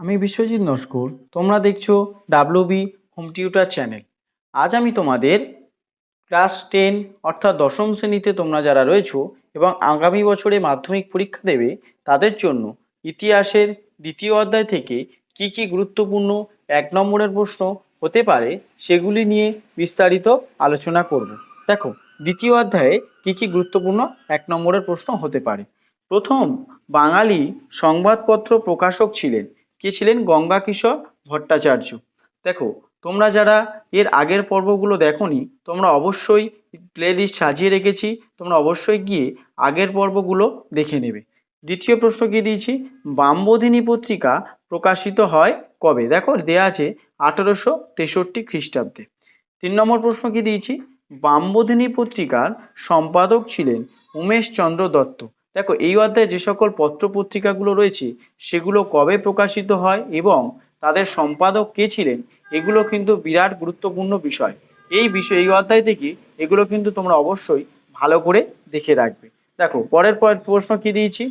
আমি বিশ্বজিৎ নস্কর, তোমরা দেখছ W B home tutor channel. আজ আমি তোমাদের ক্লাস টেন অর্থাৎ দশম শ্রেণীতে তোমরা যারা রয়েছো এবং আগামী বছরে মাধ্যমিক পরীক্ষা দেবে, তাদের জন্য ইতিহাসের দ্বিতীয় অধ্যায় থেকে কি কি গুরুত্বপূর্ণ এক নম্বরের প্রশ্ন হতে পারে, সেগুলি নিয়ে বিস্তারিত আলোচনা করব। দেখো, দ্বিতীয় অধ্যায়ে কি কি গুরুত্বপূর্ণ এক নম্বরের প্রশ্ন হতে পারে। প্রথম, বাঙালি সংবাদপত্র প্রকাশক ছিলেন। কে ছিলেন? গঙ্গা কিশোর ভট্টাচার্য। দেখো, তোমরা যারা এর আগের পর্বগুলো দেখোনি, তোমরা অবশ্যই প্লেলিস্ট সাজিয়ে রেখেছি, তোমরা অবশ্যই গিয়ে আগের পর্বগুলো দেখে নেবে। দ্বিতীয় প্রশ্ন কি দিয়েছি? বামবোধিনী পত্রিকা প্রকাশিত হয় কবে? দেখো, দেয়া আছে আঠেরোশো তেষট্টি খ্রিস্টাব্দে। তিন নম্বর প্রশ্ন কি দিয়েছি? বামবোধিনী পত্রিকার সম্পাদক ছিলেন উমেশ চন্দ্র দত্ত। দেখো, এই অধ্যায়ে যে সকল পত্র পত্রিকাগুলো রয়েছে, সেগুলো কবে প্রকাশিত হয় এবং তাদের সম্পাদক কে ছিলেন, এগুলো কিন্তু বিরাট গুরুত্বপূর্ণ বিষয়। এই বিষয়, এই অধ্যায় থেকে এগুলো কিন্তু তোমরা অবশ্যই ভালো করে দেখে রাখবে। দেখো, পরের পর প্রশ্ন কি দিয়েছি?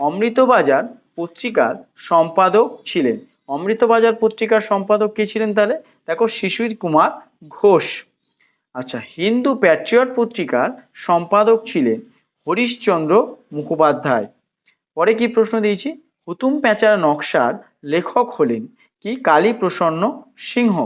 অমৃতবাজার পত্রিকার সম্পাদক ছিলেন। অমৃতবাজার পত্রিকার সম্পাদক কে ছিলেন তাহলে? দেখো, শিশির কুমার ঘোষ। আচ্ছা হিন্দু প্যাট্রিয়ট পত্রিকার সম্পাদক ছিলেন। হরিশচন্দ্র মুখোপাধ্যায়। পরে কি প্রশ্ন দিয়েছি? হুতুম প্যাঁচার নকশার লেখক হলেন কি কালী প্রসন্ন সিংহ।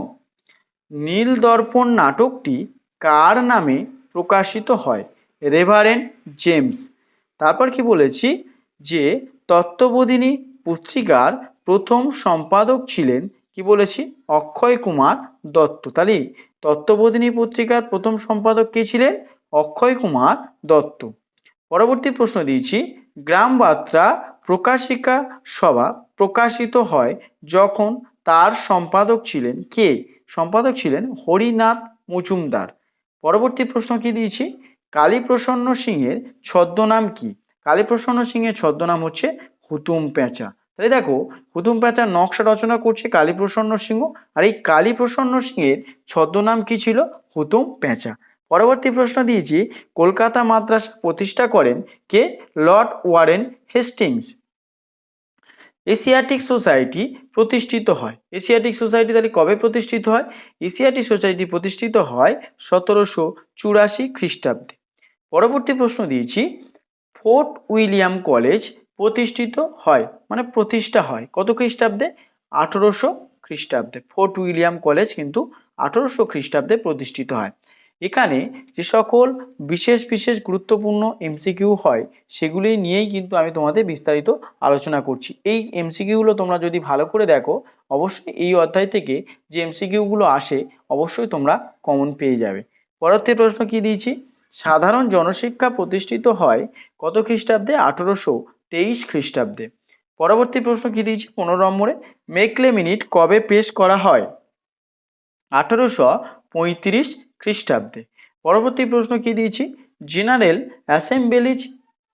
নীল দর্পণ নাটকটি কার নামে প্রকাশিত হয়? Reverend James. তারপর কি বলেছি? যে তত্ত্ববোধিনী পত্রিকার প্রথম সম্পাদক ছিলেন কি বলেছি? অক্ষয় কুমার দত্ত। তাহলে তত্ত্ববোধিনী পত্রিকার প্রথম সম্পাদক কে ছিলেন? অক্ষয় কুমার দত্ত। পরবর্তী প্রশ্ন দিয়েছি গ্রাম বার্তা প্রকাশিকা সভা প্রকাশিত হয় যখন তার সম্পাদক ছিলেন কে? সম্পাদক ছিলেন হরিনাথ মজুমদার। পরবর্তী প্রশ্ন কি দিয়েছি? কালীপ্রসন্ন সিংয়ের ছদ্মনাম কি? কালীপ্রসন্ন সিংয়ের ছদ্মনাম হচ্ছে হুতুম পেঁচা তাহলে দেখো, হুতুম পেঁচার নকশা রচনা করছে কালীপ্রসন্ন সিংহ, আর এই কালীপ্রসন্ন সিংয়ের ছদ্মনাম কি ছিল? হুতুম পেঁচা পরবর্তী প্রশ্ন দিয়েছি, কলকাতা মাদ্রাসা প্রতিষ্ঠা করেন কে? Lord Warren Hastings. Asiatic Society প্রতিষ্ঠিত হয়। এশিয়াটিক সোসাইটি তাহলে কবে প্রতিষ্ঠিত হয়? এশিয়াটিক সোসাইটি প্রতিষ্ঠিত হয় সতেরোশো চুরাশি খ্রিস্টাব্দে। পরবর্তী প্রশ্ন দিয়েছি, ফোর্ট উইলিয়াম কলেজ প্রতিষ্ঠিত হয় মানে প্রতিষ্ঠা হয় কত খ্রিস্টাব্দে? আঠেরোশো খ্রিস্টাব্দে। ফোর্ট উইলিয়াম কলেজ কিন্তু আঠেরোশো খ্রিস্টাব্দে প্রতিষ্ঠিত হয়। এখানে যে সকল বিশেষ বিশেষ গুরুত্বপূর্ণ এমসিকিউ হয় সেগুলি নিয়েই কিন্তু আমি তোমাদের বিস্তারিত আলোচনা করছি। এই এমসিকিউগুলো তোমরা যদি ভালো করে দেখো, অবশ্যই এই অধ্যায় থেকে যে এমসিকিউগুলো আসে, অবশ্যই তোমরা কমন পেয়ে যাবে। পরবর্তী প্রশ্ন কি দিয়েছি? সাধারণ জনশিক্ষা প্রতিষ্ঠিত হয় কত খ্রিস্টাব্দে? আঠেরোশো তেইশ খ্রিস্টাব্দে। পরবর্তী প্রশ্ন কি দিয়েছি? পনেরো নম্বরে মেকলে মিনিট কবে পেশ করা হয়? আঠেরোশো পঁয়ত্রিশ খ্রিস্টাব্দে। পরবর্তী প্রশ্ন কি দিয়েছি? জেনারেল অ্যাসেম্বলিজ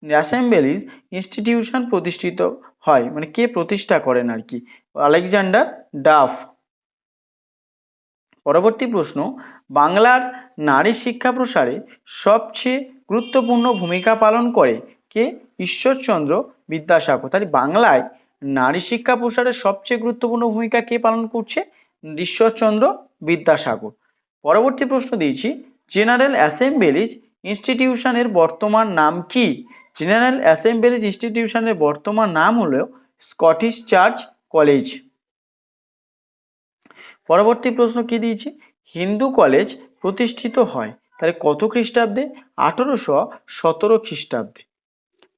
অ্যাসেম্বলিজ ইনস্টিটিউশন প্রতিষ্ঠিত হয় মানে কে প্রতিষ্ঠা করেন আর কি? Alexander Duff. পরবর্তী প্রশ্ন, বাংলার নারী শিক্ষা প্রসারে সবচেয়ে গুরুত্বপূর্ণ ভূমিকা পালন করে কে? ঈশ্বরচন্দ্র বিদ্যাসাগর। তাহলে বাংলায় নারী শিক্ষা প্রসারে সবচেয়ে গুরুত্বপূর্ণ ভূমিকা কে পালন করছে? ঈশ্বরচন্দ্র বিদ্যাসাগর। পরবর্তী প্রশ্ন দিয়েছি জেনারেল অ্যাসেম্বলিজ ইনস্টিটিউশনের বর্তমান নাম কি? জেনারেল অ্যাসেম্বলিজ ইনস্টিটিউশনের বর্তমান নাম হলো স্কটিশ চার্চ কলেজ পরবর্তী প্রশ্ন কি দিয়েছি? হিন্দু কলেজ প্রতিষ্ঠিত হয়, তাহলে কত খ্রিস্টাব্দে? আঠেরোশো সতেরো খ্রিস্টাব্দে।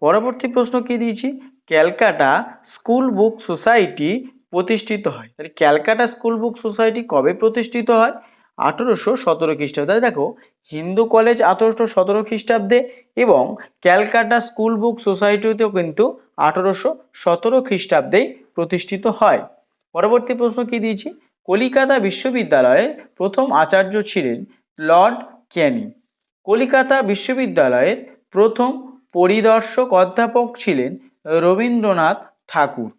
পরবর্তী প্রশ্ন কি দিয়েছি? ক্যালকাটা স্কুল বুক সোসাইটি প্রতিষ্ঠিত হয়, তাহলে ক্যালকাটা স্কুল বুক সোসাইটি কবে প্রতিষ্ঠিত হয়? আঠেরোশো সতেরো খ্রিস্টাব্দে। তাহলে দেখো, হিন্দু কলেজ আঠেরোশো সতেরো খ্রিস্টাব্দে এবং ক্যালকাটা স্কুল বুক সোসাইটিতেও কিন্তু আঠেরোশো সতেরো খ্রিস্টাব্দেই প্রতিষ্ঠিত হয়। পরবর্তী প্রশ্ন কি দিয়েছি? কলিকাতা বিশ্ববিদ্যালয়ের প্রথম আচার্য ছিলেন লর্ড ক্যানি কলিকাতা বিশ্ববিদ্যালয়ের প্রথম পরিদর্শক অধ্যাপক ছিলেন রবীন্দ্রনাথ ঠাকুর।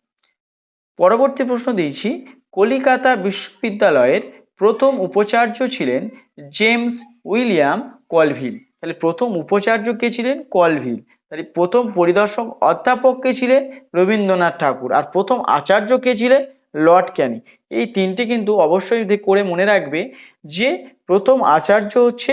পরবর্তী প্রশ্ন দিয়েছি, কলিকাতা বিশ্ববিদ্যালয়ের প্রথম উপাচার্য ছিলেন জেমস উইলিয়াম কলভিল। তাহলে প্রথম উপাচার্য কে ছিলেন? কলভিল। তাহলে প্রথম পরিদর্শক অধ্যাপক কে ছিলেন? রবীন্দ্রনাথ ঠাকুর। আর প্রথম আচার্য কে ছিলেন? Lord Canning. এই তিনটে কিন্তু অবশ্যই করে মনে রাখবে যে প্রথম আচার্য হচ্ছে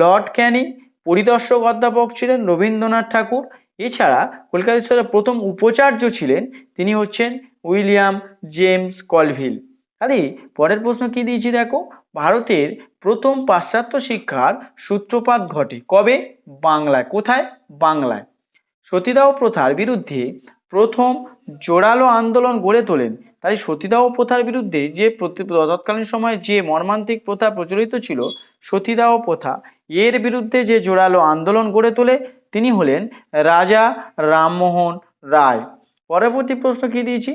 লর্ড ক্যানিং, পরিদর্শক অধ্যাপক ছিলেন রবীন্দ্রনাথ ঠাকুর। এছাড়া কলকাতা বিশ্ববিদ্যালয়ের প্রথম উপাচার্য ছিলেন তিনি হচ্ছেন উইলিয়াম জেমস কলভিল। আরে, পরের প্রশ্ন কি দিয়েছি দেখো? ভারতের প্রথম পাশ্চাত্য শিক্ষার সূত্রপাত ঘটে কবে? বাংলায়। কোথায়? বাংলায়। সতীদাহ প্রথার বিরুদ্ধে প্রথম জোরালো আন্দোলন গড়ে তোলেন। তাই সতীদাহ প্রথার বিরুদ্ধে যে তৎকালীন সময়ে যে মর্মান্তিক প্রথা প্রচলিত ছিল, সতীদাহ প্রথা, এর বিরুদ্ধে যে জোরালো আন্দোলন গড়ে তোলে, তিনি হলেন রাজা রামমোহন রায়। পরবর্তী প্রশ্ন কি দিয়েছি?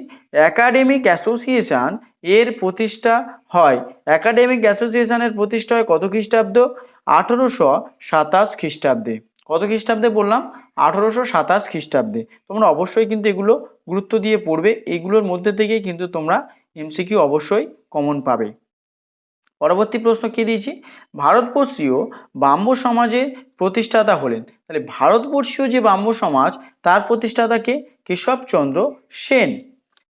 একাডেমিক অ্যাসোসিয়েশান এর প্রতিষ্ঠা হয়। একাডেমিক অ্যাসোসিয়েশনের প্রতিষ্ঠা হয় কত খ্রিস্টাব্দ? আঠেরোশো সাতাশ খ্রিস্টাব্দে। কত খ্রিস্টাব্দে বললাম? আঠেরোশো সাতাশ খ্রিস্টাব্দে। তোমরা অবশ্যই কিন্তু এগুলো গুরুত্ব দিয়ে পড়বে। এগুলোর মধ্যে থেকে কিন্তু তোমরা এমসিকিউ অবশ্যই কমন পাবে। পরবর্তী প্রশ্ন কি দিয়েছি? ভারতবর্ষীয় ব্রাহ্ম সমাজের প্রতিষ্ঠাতা হলেন। তাহলে ভারতবর্ষীয় যে ব্রাহ্ম সমাজ, তার প্রতিষ্ঠাতাকে কেশবচন্দ্র সেন।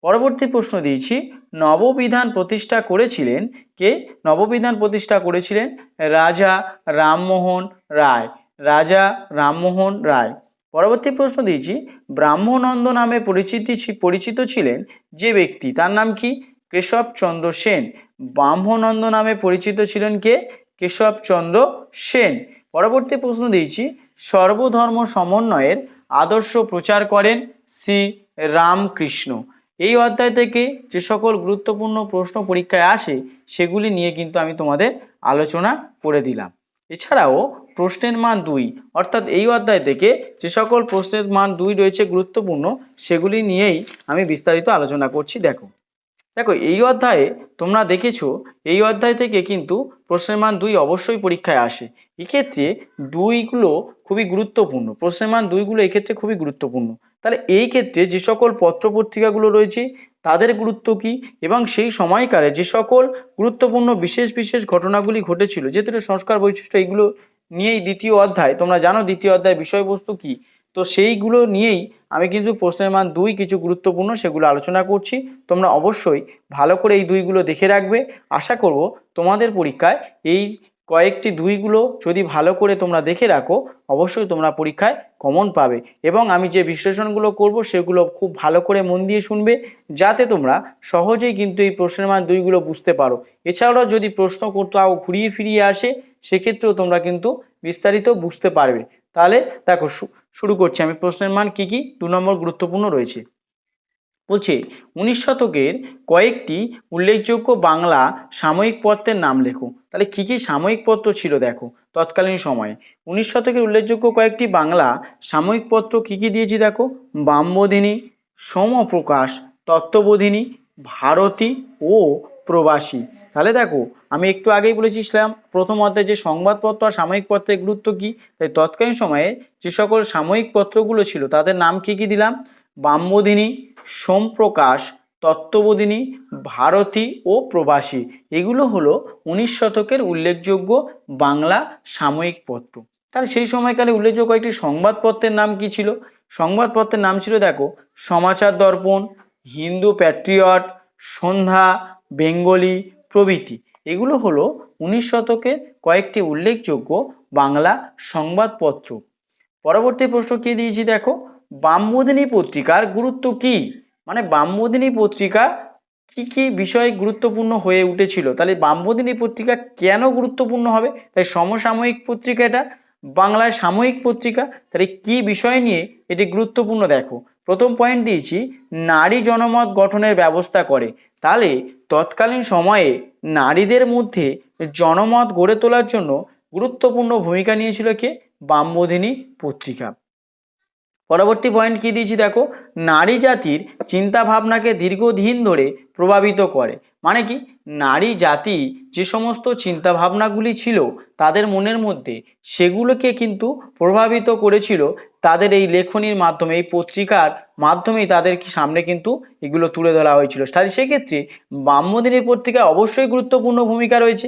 পরবর্তী প্রশ্ন দিয়েছি, নববিধান প্রতিষ্ঠা করেছিলেন কে? নববিধান প্রতিষ্ঠা করেছিলেন রাজা রামমোহন রায়। রাজা রামমোহন রায়। পরবর্তী প্রশ্ন দিয়েছি ব্রাহ্মণন্দ নামে পরিচিতি পরিচিত ছিলেন যে ব্যক্তি? তার নাম কি? কেশবচন্দ্র সেন। ব্রাহ্মণন্দ নামে পরিচিত ছিলেন কে? কেশবচন্দ্র সেন। পরবর্তী প্রশ্ন দিয়েছি, সর্বধর্ম সমন্বয়ের আদর্শ প্রচার করেন শ্রী রামকৃষ্ণ। এই অধ্যায় থেকে যে সকল গুরুত্বপূর্ণ প্রশ্ন পরীক্ষায় আসে, সেগুলি নিয়ে কিন্তু আমি তোমাদের আলোচনা করে দিলাম। এছাড়াও প্রশ্নের মান দুই, অর্থাৎ এই অধ্যায় থেকে যে সকল প্রশ্নের মান দুই রয়েছে গুরুত্বপূর্ণ, সেগুলি নিয়েই আমি বিস্তারিত আলোচনা করছি। দেখো দেখো, এই অধ্যায়ে তোমরা দেখেছ, এই অধ্যায় থেকে কিন্তু প্রশ্নের মান দুই অবশ্যই পরীক্ষায় আসে। এক্ষেত্রে দুইগুলো খুবই গুরুত্বপূর্ণ, প্রশ্নের মান দুইগুলো এক্ষেত্রে খুবই গুরুত্বপূর্ণ। তাহলে এই ক্ষেত্রে যে সকল পত্রপত্রিকাগুলো রয়েছে, তাদের গুরুত্ব কী? এবং সেই সময়কালে যে সকল গুরুত্বপূর্ণ বিশেষ বিশেষ ঘটনাগুলি ঘটেছিল, যেহেতু সংস্কার বৈশিষ্ট্য, এগুলো নিয়েই দ্বিতীয় অধ্যায়, তোমরা জানো দ্বিতীয় অধ্যায় বিষয়বস্তু কী? তো সেইগুলো নিয়েই আমি কিন্তু প্রশ্নের মান দুই কিছু গুরুত্বপূর্ণ সেগুলো আলোচনা করছি। তোমরা অবশ্যই ভালো করে এই দুইগুলো দেখে রাখবে। আশা করব তোমাদের পরীক্ষায় এই কয়েকটি দুইগুলো যদি ভালো করে তোমরা দেখে রাখো, অবশ্যই তোমরা পরীক্ষায় কমন পাবে এবং আমি যে বিশ্লেষণগুলো করব সেগুলো খুব ভালো করে মন দিয়ে শুনবে যাতে তোমরা সহজেই কিন্তু এই প্রশ্নের মান দুইগুলো বুঝতে পারো। এছাড়াও যদি প্রশ্ন কোথাও ঘুরিয়ে ফিরিয়ে আসে, সেক্ষেত্রেও তোমরা কিন্তু বিস্তারিত বুঝতে পারবে। তাহলে দেখো শুরু করছি। আমি প্রশ্নের মান কি কি? দু নম্বর গুরুত্বপূর্ণ রয়েছে। বলছে, উনিশ শতকের কয়েকটি উল্লেখযোগ্য বাংলা সাময়িক পত্রের নাম লেখো। তাহলে কী কী সাময়িক পত্র ছিল দেখো, তৎকালীন সময়ে? উনিশ শতকের উল্লেখযোগ্য কয়েকটি বাংলা সাময়িক পত্র কী কী দিয়েছি দেখো? বামবোধিনী, সমপ্রকাশ, তত্ত্ববোধিনী, ভারতী ও প্রবাসী। তাহলে দেখো, আমি একটু আগেই বলেছিলাম প্রথম অধ্যায়ে যে সংবাদপত্র আর সাময়িক পত্রের গুরুত্ব কী? তাই তৎকালীন সময়ে যে সকল সাময়িক পত্রগুলো ছিল, তাদের নাম কী কী দিলাম? বামবোধিনী, সোমপ্রকাশ, তত্ত্ববোধিনী, ভারতী ও প্রবাসী। এগুলো হলো উনিশ শতকের উল্লেখযোগ্য বাংলা সাময়িক পত্র। তাহলে সেই সময়কালে উল্লেখযোগ্য একটি সংবাদপত্রের নাম কি ছিল? সংবাদপত্রের নাম ছিল, দেখো, সমাচার দর্পণ, হিন্দু প্যাট্রিয়ট, সন্ধ্যা বেঙ্গলি প্রভৃতি। এগুলো হলো উনিশ শতকে কয়েকটি উল্লেখযোগ্য বাংলা সংবাদপত্র। পরবর্তী প্রশ্ন কি দিয়েছি দেখো? বামবোধিনী পত্রিকার গুরুত্ব কি? মানে বামবোধিনী পত্রিকা কি কি বিষয় গুরুত্বপূর্ণ হয়ে উঠেছিল? তাহলে বামবোধিনী পত্রিকা কেন গুরুত্বপূর্ণ হবে? তাই সমসাময়িক পত্রিকা এটা। বাংলায় সাময়িক পত্রিকা। তাহলে কি বিষয় নিয়ে এটি গুরুত্বপূর্ণ দেখো? প্রথম পয়েন্ট দিয়েছি, নারী জনমত গঠনের ব্যবস্থা করে। তাহলে তৎকালীন সময়ে নারীদের মধ্যে জনমত গড়ে তোলার জন্য গুরুত্বপূর্ণ ভূমিকা নিয়েছিল কে? বামবোধিনী পত্রিকা। পরবর্তী পয়েন্ট কি দিয়েছি দেখো? নারী জাতির চিন্তা ভাবনাকে দীর্ঘদিন ধরে প্রভাবিত করে। মানে কি? নারী জাতি যে সমস্ত চিন্তা ভাবনাগুলি ছিল তাদের মনের মধ্যে সেগুলোকে কিন্তু প্রভাবিত করেছিল তাদের এই লেখনির মাধ্যমে, এই পত্রিকার মাধ্যমেই তাদের সামনে কিন্তু এগুলো তুলে ধরা হয়েছিল। তাহলে সেক্ষেত্রে ব্রাহ্মদিনী পত্রিকায় অবশ্যই গুরুত্বপূর্ণ ভূমিকা রয়েছে।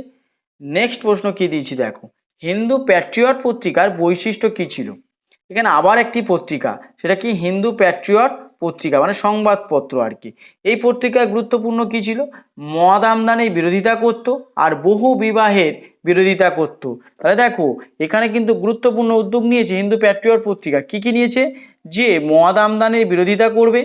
নেক্সট প্রশ্ন কি দিয়েছি দেখো। হিন্দু প্যাট্রিয়ট পত্রিকার বৈশিষ্ট্য কী ছিল? এখানে আবার একটি পত্রিকা, সেটা কি? হিন্দু প্যাট্রিয়ট পত্রিকা মানে সংবাদপত্র আর কি। এই পত্রিকার গুরুত্বপূর্ণ কী ছিল? মদ আমদানির বিরোধিতা করতো আর বহু বিবাহের বিরোধিতা করত। তাহলে দেখো, এখানে কিন্তু গুরুত্বপূর্ণ উদ্যোগ নিয়েছে হিন্দু প্যাট্রিয়ট পত্রিকা। কি কি নিয়েছে? যে মদ আমদানির বিরোধিতা করবে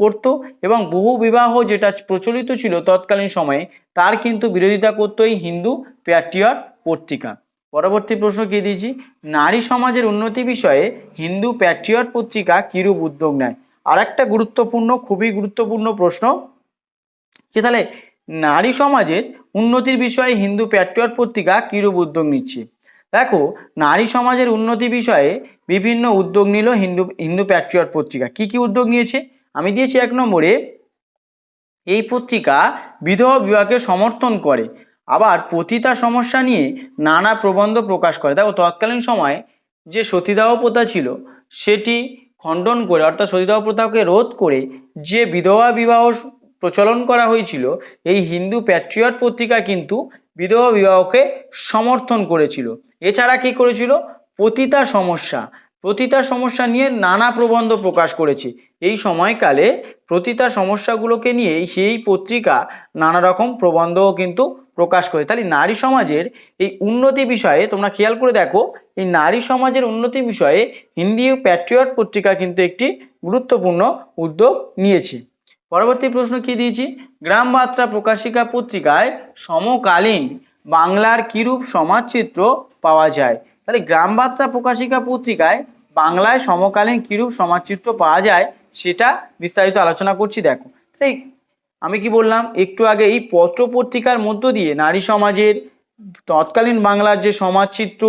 করতো এবং বহু বিবাহ যেটা প্রচলিত ছিল তৎকালীন সময়ে, তার কিন্তু বিরোধিতা করতো এই হিন্দু প্যাট্রিয়ট পত্রিকা। পরবর্তী প্রশ্ন কি দিয়েছি? নারী সমাজের উন্নতি বিষয়ে হিন্দু প্যাট্রিয়ট পত্রিকা কিরূপ উদ্যোগ নেয়? আর একটা গুরুত্বপূর্ণ, খুবই গুরুত্বপূর্ণ প্রশ্ন যে তাহলে নারী সমাজের উন্নতির বিষয়ে হিন্দু প্যাট্রিয়ট পত্রিকা কীরূপ উদ্যোগ নিচ্ছে? দেখো, নারী সমাজের উন্নতি বিষয়ে বিভিন্ন উদ্যোগ নিল হিন্দু হিন্দু প্যাট্রিয়ট পত্রিকা। কি কি উদ্যোগ নিয়েছে? আমি দিয়েছি এক নম্বরে, এই পত্রিকা বিধবা বিবাহকে সমর্থন করে, আবার পতিতা সমস্যা নিয়ে নানা প্রবন্ধ প্রকাশ করে। দেখো, তৎকালীন সময়ে যে সতীদাহ প্রথা ছিল, সেটি খণ্ডন করে, অর্থাৎ সতীদাহ প্রথাকে রোধ করে যে বিধবা বিবাহ প্রচলন করা হয়েছিল, এই হিন্দু প্যাট্রিয়ট পত্রিকা কিন্তু বিধবা বিবাহকে সমর্থন করেছিল। এছাড়া কি করেছিল? পতিতা সমস্যা। প্রতিতা সমস্যা নিয়ে নানা প্রবন্ধ প্রকাশ করেছে। এই সময়কালে প্রতিটা সমস্যাগুলোকে নিয়ে সেই পত্রিকা নানা রকম প্রবন্ধও কিন্তু প্রকাশ করে। তাহলে নারী সমাজের এই উন্নতি বিষয়ে তোমরা খেয়াল করে দেখো, এই নারী সমাজের উন্নতি বিষয়ে হিন্দি প্যাট্রিয়ট পত্রিকা কিন্তু একটি গুরুত্বপূর্ণ উদ্যোগ নিয়েছে। পরবর্তী প্রশ্ন কি দিয়েছি? গ্রাম বার্তা প্রকাশিকা পত্রিকায় সমকালীন বাংলার কিরূপ সমাজচিত্র পাওয়া যায়? তাহলে গ্রাম বার্তা প্রকাশিকা পত্রিকায় বাংলায় সমকালীন কিরূপ সমাজচিত্র পাওয়া যায় সেটা বিস্তারিত আলোচনা করছি, দেখো। তাই আমি কি বললাম? একটু আগে এই পত্র পত্রিকার মধ্য দিয়ে নারী সমাজের তৎকালীন বাংলার যে সমাজচিত্র,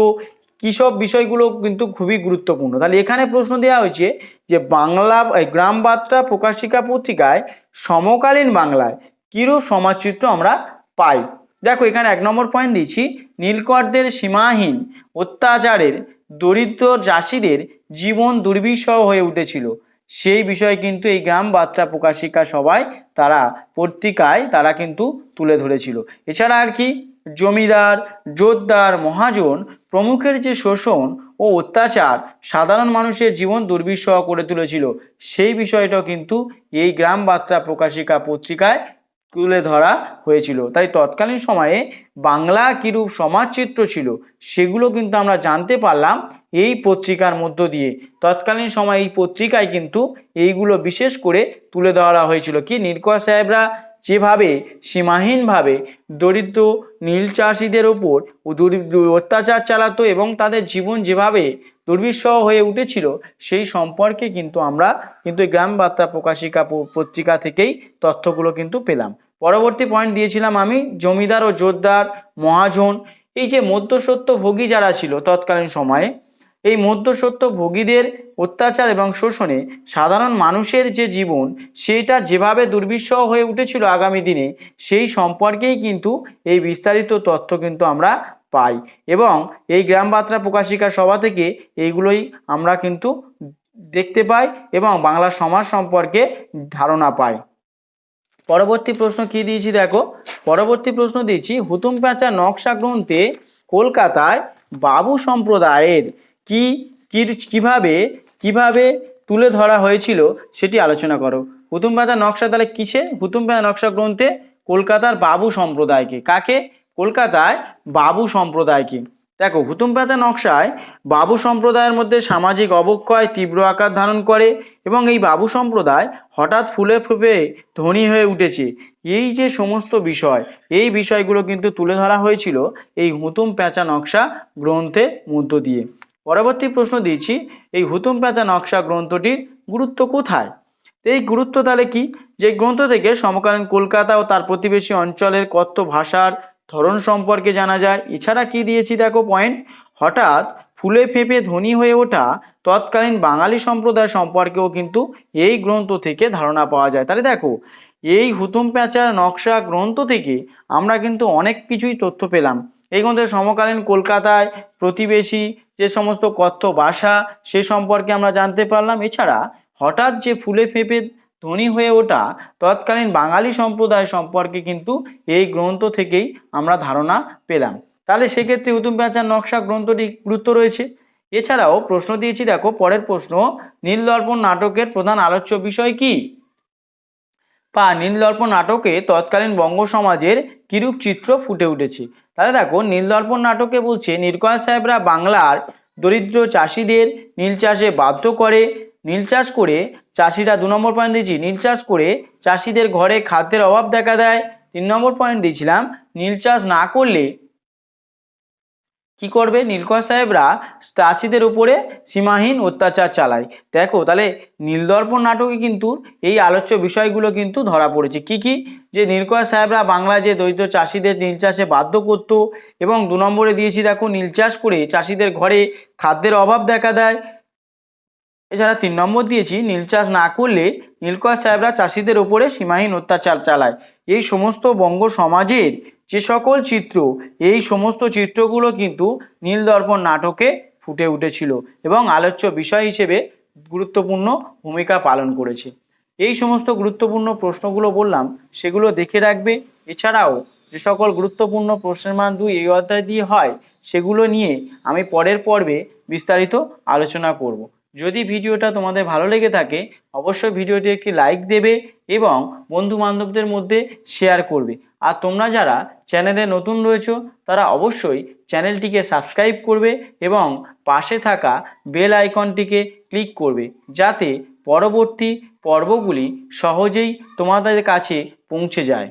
কী সব বিষয়গুলো কিন্তু খুবই গুরুত্বপূর্ণ। তাহলে এখানে প্রশ্ন দেওয়া হয়েছে যে বাংলা গ্রাম বার্তা প্রকাশিকা পত্রিকায় সমকালীন বাংলায় কিরূপ সমাজচিত্র আমরা পাই? দেখো, এখানে এক নম্বর পয়েন্ট দিচ্ছি নীলকরদের সীমাহীন অত্যাচারের, দরিদ্র চাষিদের জীবন দুর্বিষহ হয়ে উঠেছিল। সেই বিষয়ে কিন্তু এই গ্রাম বার্তা প্রকাশিকা সবাই তারা, পত্রিকায় তারা কিন্তু তুলে ধরেছিল। এছাড়া আর কি, জমিদার, জোরদার, মহাজন, প্রমুখের যে শোষণ ও অত্যাচার সাধারণ মানুষের জীবন দুর্বিষহ করে তুলেছিল, সেই বিষয়টাও কিন্তু এই গ্রাম বার্তা প্রকাশিকা পত্রিকায় তুলে ধরা হয়েছিল। তাই তৎকালীন সময়ে বাংলা কিরূপ সমাজচিত্র ছিল, সেগুলো কিন্তু আমরা জানতে পারলাম এই পত্রিকার মধ্য দিয়ে। তৎকালীন সময়ে এই পত্রিকায় কিন্তু এইগুলো বিশেষ করে তুলে ধরা হয়েছিল। কি? নীলকর সাহেবরা যেভাবে সীমাহীনভাবে দরিদ্র নীল চাষিদের ওপর অত্যাচার চালাতো এবং তাদের জীবন যেভাবে দুর্বিষহ হয়ে উঠেছিল, সেই সম্পর্কে কিন্তু আমরা কিন্তু এই গ্রাম বার্তা প্রকাশিকা পত্রিকা থেকেই তথ্যগুলো কিন্তু পেলাম। পরবর্তী পয়েন্ট দিয়েছিলাম আমি, জমিদার ও জোরদার মহাজন। এই যে মধ্যসত্ত্ব ভোগী যারা ছিল তৎকালীন সময়ে, এই মধ্যসত্ত্ব ভোগীদের অত্যাচার এবং শোষণে সাধারণ মানুষের যে জীবন সেটা যেভাবে দুর্বিষহ হয়ে উঠেছিল আগামী দিনে, সেই সম্পর্কেই কিন্তু এই বিস্তারিত তথ্য কিন্তু আমরা পাই। এবং এই গ্রাম বার্তা প্রকাশিকা সভা থেকে এইগুলোই আমরা কিন্তু দেখতে পাই এবং বাংলা সমাজ সম্পর্কে ধারণা পাই। পরবর্তী প্রশ্ন কি দিয়েছি দেখো? পরবর্তী প্রশ্ন দিয়েছি, হুতুম প্যাঁচা নকশা গ্রন্থে কলকাতায় বাবু সম্প্রদায়ের কি কি- কীভাবে কীভাবে তুলে ধরা হয়েছিল সেটি আলোচনা করো। হুতুম প্যাঁচা নকশা তাহলে কিসে? হুতুম প্যাঁচা নকশা গ্রন্থে কলকাতার বাবু সম্প্রদায়কে, কাকে? কলকাতায় বাবু সম্প্রদায়কে দেখো হুতুম প্যাঁচা নকশায় বাবু সম্প্রদায়ের মধ্যে সামাজিক অবক্ষয় তীব্র আকার ধারণ করে এবং এই বাবু সম্প্রদায় হঠাৎ ফুলে ফুপে ধনী হয়ে উঠেছে। এই যে সমস্ত বিষয়, এই বিষয়গুলো কিন্তু তুলে ধরা হয়েছিল এই হুতুম প্যাঁচা নকশা গ্রন্থের মধ্য দিয়ে। পরবর্তী প্রশ্ন দিয়েছি এই হুতুম প্যাঁচা নকশা গ্রন্থটির গুরুত্ব কোথায়? এই গুরুত্ব তাহলে কি? যে গ্রন্থ থেকে সমকালীন কলকাতা ও তার প্রতিবেশী অঞ্চলের কথ্য ভাষার ধরন সম্পর্কে জানা যায়। এছাড়া কি দিয়েছি দেখো পয়েন্ট হঠাৎ ফুলে ফেঁপে ধনী হয়ে ওঠা তৎকালীন বাঙালি সম্প্রদায় সম্পর্কেও কিন্তু এই গ্রন্থ থেকে ধারণা পাওয়া যায়। তাহলে দেখো, এই হুতুম প্যাঁচার নকশা গ্রন্থ থেকে আমরা কিন্তু অনেক কিছুই তথ্য পেলাম। এই গ্রন্থে সমকালীন কলকাতায় প্রতিবেশী যে সমস্ত কথ্য ভাষা সে সম্পর্কে আমরা জানতে পারলাম। এছাড়া হঠাৎ যে ফুলে ফেঁপে ধনী হয়ে ওঠা তৎকালীন বাঙালি সম্প্রদায় সম্পর্কে কিন্তু এই গ্রন্থ থেকেই আমরা ধারণা পেলাম। তাহলে সেক্ষেত্রে উতুম প্যাঁচার নকশা গ্রন্থটি গুরুত্ব রয়েছে। এছাড়াও প্রশ্ন দিয়েছি, দেখো, পরের প্রশ্ন, নীলদর্পণ নাটকের প্রধান আলোচ্য বিষয় কি? পা, নীলদর্পণ নাটকে তৎকালীন বঙ্গ সমাজের কিরূপ চিত্র ফুটে উঠেছে? তাহলে দেখো, নীলদর্পণ নাটকে বলছে নীলকর সাহেবরা বাংলার দরিদ্র চাষিদের নীল চাষে বাধ্য করে নীল চাষ করে চাষিরা দু নম্বর পয়েন্ট দিয়েছি। নীল চাষ করে চাষিদের ঘরে খাদ্যের অভাব দেখা দেয়। তিন নম্বর পয়েন্ট দিয়েছিলাম, নীল চাষ না করলে কি করবে? নীলকর সাহেবরা চাষিদের উপরে সীমাহীন অত্যাচার চালায়। দেখো, তাহলে নীলদর্পণ নাটকে কিন্তু এই আলোচ্য বিষয়গুলো কিন্তু ধরা পড়েছে। কি কি? যে নীলকর সাহেবরা বাংলা যে দরিদ্র চাষিদের নীল চাষে বাধ্য করতো এবং দু নম্বরে দিয়েছি, দেখো, নীল চাষ করে চাষিদের ঘরে খাদ্যের অভাব দেখা দেয়। এছাড়া তিন নম্বর দিয়েছি, নীল চাষ না করলে নীলকর সাহেবরা চাষিদের ওপরে সীমাহীন অত্যাচার চালায়। এই সমস্ত বঙ্গ সমাজের যে সকল চিত্র, এই সমস্ত চিত্রগুলো কিন্তু নীলদর্পণ নাটকে ফুটে উঠেছিল এবং আলোচ্য বিষয় হিসেবে গুরুত্বপূর্ণ ভূমিকা পালন করেছে। এই সমস্ত গুরুত্বপূর্ণ প্রশ্নগুলো বললাম, সেগুলো দেখে রাখবে। এছাড়াও যে সকল গুরুত্বপূর্ণ প্রশ্নের মান দুই এই অধ্যায় দিয়ে হয়, সেগুলো নিয়ে আমি পরের পর্বে বিস্তারিত আলোচনা করব। যদি ভিডিওটা তোমাদের ভালো লেগে থাকে, অবশ্যই ভিডিওটি একটি লাইক দেবে এবং বন্ধু বান্ধবদের মধ্যে শেয়ার করবে। আর তোমরা যারা চ্যানেলে নতুন রয়েছো, তারা অবশ্যই চ্যানেলটিকে সাবস্ক্রাইব করবে এবং পাশে থাকা বেল আইকনটিকে ক্লিক করবে, যাতে পরবর্তী পর্বগুলি সহজেই তোমাদের কাছে পৌঁছে যায়।